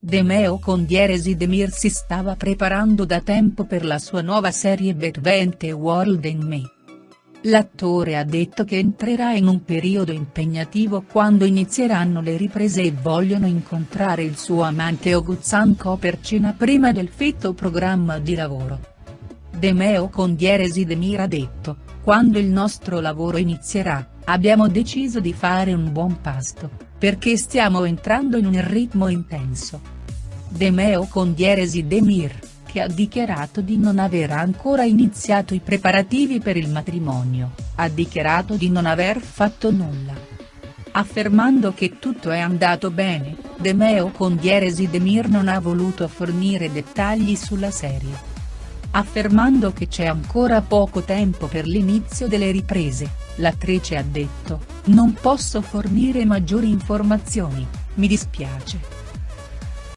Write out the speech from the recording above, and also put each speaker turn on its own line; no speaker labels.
Demeo con Dieresi Demir si stava preparando da tempo per la sua nuova serie Betwente World in Me. L'attore ha detto che entrerà in un periodo impegnativo quando inizieranno le riprese e vogliono incontrare il suo amante Oguzanko per cena prima del fitto programma di lavoro. Demeo con Dieresi Demir ha detto, quando il nostro lavoro inizierà, abbiamo deciso di fare un buon pasto, perché stiamo entrando in un ritmo intenso. Demeo con Dieresi Demir, che ha dichiarato di non aver ancora iniziato i preparativi per il matrimonio, ha dichiarato di non aver fatto nulla. Affermando che tutto è andato bene, Demeo con Dieresi Demir non ha voluto fornire dettagli sulla serie affermando che c'è ancora poco tempo per l'inizio delle riprese, l'attrice ha detto, non posso fornire maggiori informazioni, mi dispiace.